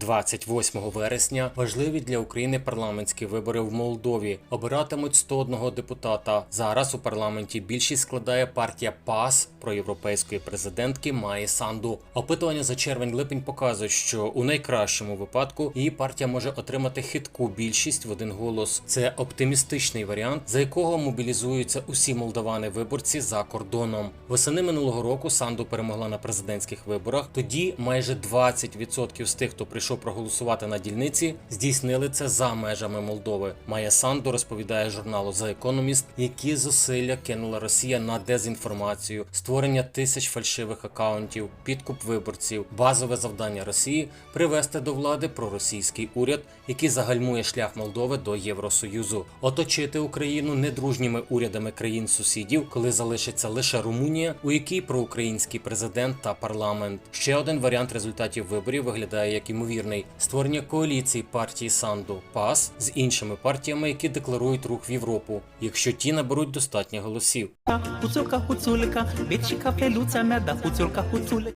28 вересня важливі для України парламентські вибори в Молдові. Обиратимуть 101 депутата. Зараз у парламенті більшість складає партія ПАС проєвропейської президентки Маї Санду. Опитування за червень-липень показують, що у найкращому випадку її партія може отримати хитку більшість в один голос. Це оптимістичний варіант, за якого мобілізуються усі молдавани-виборці за кордоном. Восени минулого року Санду перемогла на президентських виборах. Тоді майже 20% з тих, хто прийшов проголосувати на дільниці, здійснили це за межами Молдови. Майя Санду розповідає журналу The Economist, які зусилля кинула Росія на дезінформацію, створення тисяч фальшивих акаунтів, підкуп виборців. Базове завдання Росії привести до влади проросійський уряд, який загальмує шлях Молдови до Євросоюзу, оточити Україну недружніми урядами країн сусідів, коли залишиться лише Румунія, у якій проукраїнський президент та парламент. Ще один варіант результатів виборів виглядає як імовірний: створення коаліції партії Санду ПАС з іншими партіями, які декларують рух в Європу, якщо ті наберуть достатньо голосів.